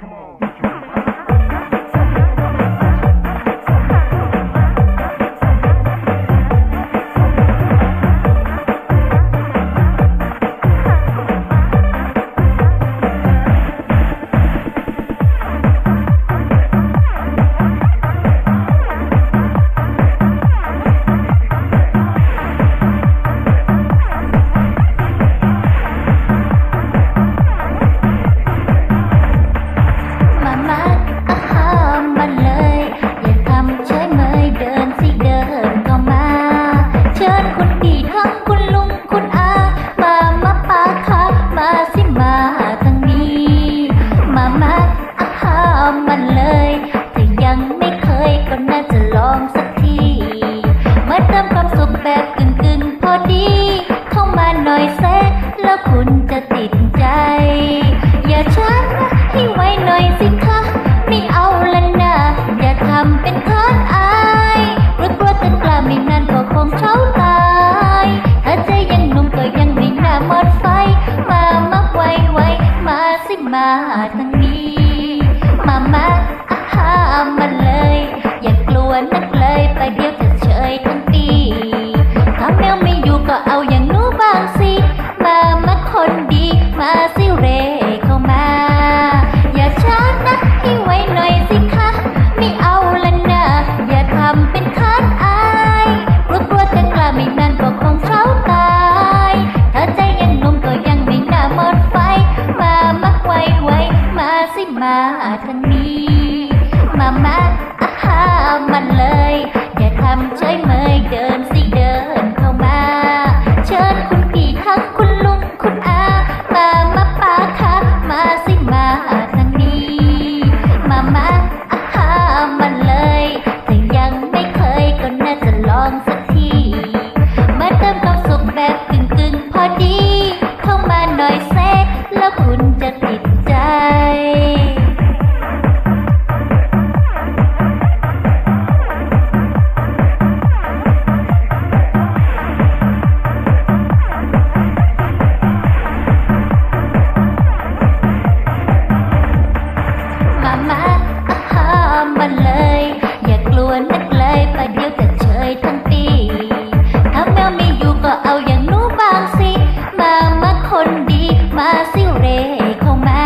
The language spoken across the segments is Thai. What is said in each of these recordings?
come on. คุณจะติดใจ อย่าช้านให้ไว้หน่อยสิคะไม่เอาละนะอย่าทำเป็นเคินอายกลัวกลัวจะกล้าไม่นานก็คงเช้าตายถ้าใจยังหนุ่มก็ยังไม่น่าหมดไฟ มามาไวไวมาสิมาทางนี้ มามาอาหามาเลย อย่ากลัวนักเลยไปเดียว มาทางนี้ มามาอาหามันเลยามันเลย อย่ากลัวนักเลยประเดี๋ยวจะเฉยทั้งปี ถ้าแมวไม่อยู่ก็เอาอย่างนู้บ้างสิ มามาคนดีมาสิเรเข้ามา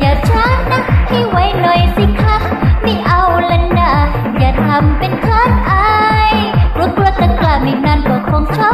อย่าช้านะให้ไว้หน่อยสิคะไม่เอาละนะอย่าทำเป็นคินอายกลัวกลัวจะกล้าไม่นานก็คงเช้า